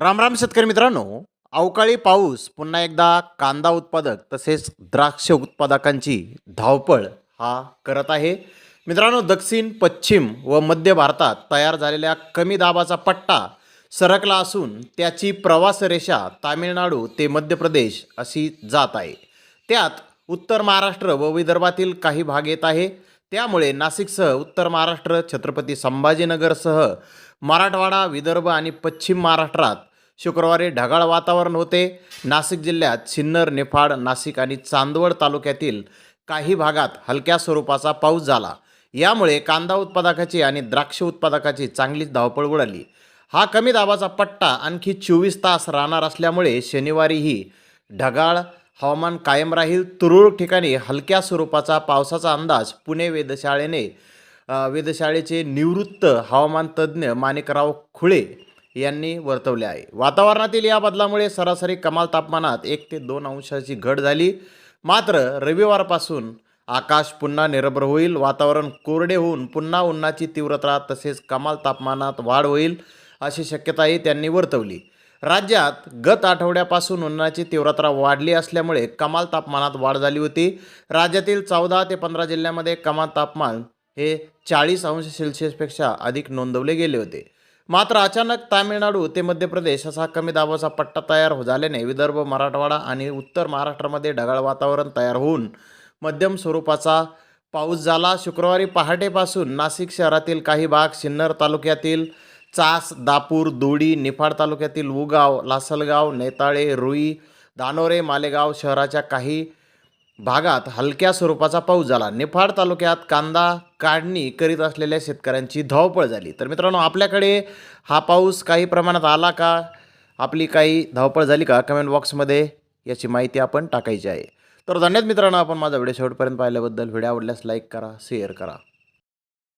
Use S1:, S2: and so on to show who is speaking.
S1: रामराम शेतकरी मित्रांनो. अवकाळी पाऊस पुन्हा एकदा कांदा उत्पादक तसेच द्राक्ष उत्पादकांची धावपळ हा करत आहे. मित्रांनो दक्षिण पश्चिम व मध्य भारतात तयार झालेल्या कमी दाबाचा पट्टा सरकला असून त्याची प्रवास रेषा तामिळनाडू ते मध्य प्रदेश अशी जात आहे. त्यात उत्तर महाराष्ट्र व विदर्भातील काही भाग येत आहे. त्यामुळे नाशिकसह उत्तर महाराष्ट्र छत्रपती संभाजीनगरसह मराठवाडा विदर्भ आणि पश्चिम महाराष्ट्रात शुक्रवारी ढगाळ वातावरण होते. नाशिक जिल्ह्यात सिन्नर निफाड नाशिक आणि चांदवड तालुक्यातील काही भागात हलक्या स्वरूपाचा पाऊस झाला. यामुळे कांदा उत्पादकाची आणि द्राक्ष उत्पादकाची चांगलीच धावपळ उडाली. हा कमी दाबाचा पट्टा आणखी चोवीस तास राहणार असल्यामुळे शनिवारीही ढगाळ हवामान कायम राहील तुरळक ठिकाणी हलक्या स्वरूपाचा पावसाचा अंदाज पुणे वेधशाळेने वेधशाळेचे निवृत्त हवामान तज्ज्ञ माणिकराव खुळे यांनी वर्तवले आहे. वातावरणातील या बदलामुळे सरासरी कमाल तापमानात एक ते दोन अंशाची घट झाली. मात्र रविवारपासून आकाश पुन्हा निरभ्र होईल वातावरण कोरडे होऊन पुन्हा उन्हाची तीव्रता तसेच कमाल तापमानात वाढ होईल अशी शक्यताही त्यांनी वर्तवली. राज्यात गत आठवड्यापासून उन्हाची तीव्रता वाढली असल्यामुळे कमाल तापमानात वाढ झाली होती. राज्यातील चौदा ते पंधरा जिल्ह्यामध्ये कमाल तापमान हे चाळीस अंश सेल्सिअसपेक्षा अधिक नोंदवले गेले होते. मात्र अचानक तामिळनाडू ते मध्य प्रदेश असा कमी दाबाचा पट्टा तयार हो झाल्याने विदर्भ मराठवाडा आणि उत्तर महाराष्ट्रामध्ये ढगाळ वातावरण तयार होऊन मध्यम स्वरूपाचा पाऊस झाला. शुक्रवारी पहाटेपासून नाशिक शहरातील काही भाग सिन्नर तालुक्यातील चास दापूर दोडी निफाड तालुक्यातील उगाव लासलगाव नेताळे रुई दानोरे मालेगाव शहराच्या काही भागात हलक्या स्वरूपाचा पाऊस झाला. निफाड तालुक्यात कांदा काढणी करीत असलेल्या शेतकऱ्यांची धावपळ झाली. तर मित्रांनो आपल्याकडे हा पाऊस काही प्रमाणात आला का? आपली काही धावपळ झाली का? कमेंट बॉक्समध्ये याची माहिती आपण टाकायची आहे. तर धन्यवाद मित्रांनो आपण माझा व्हिडिओ शेवटपर्यंत पाहिल्याबद्दल. व्हिडिओ आवडल्यास लाईक करा शेअर करा.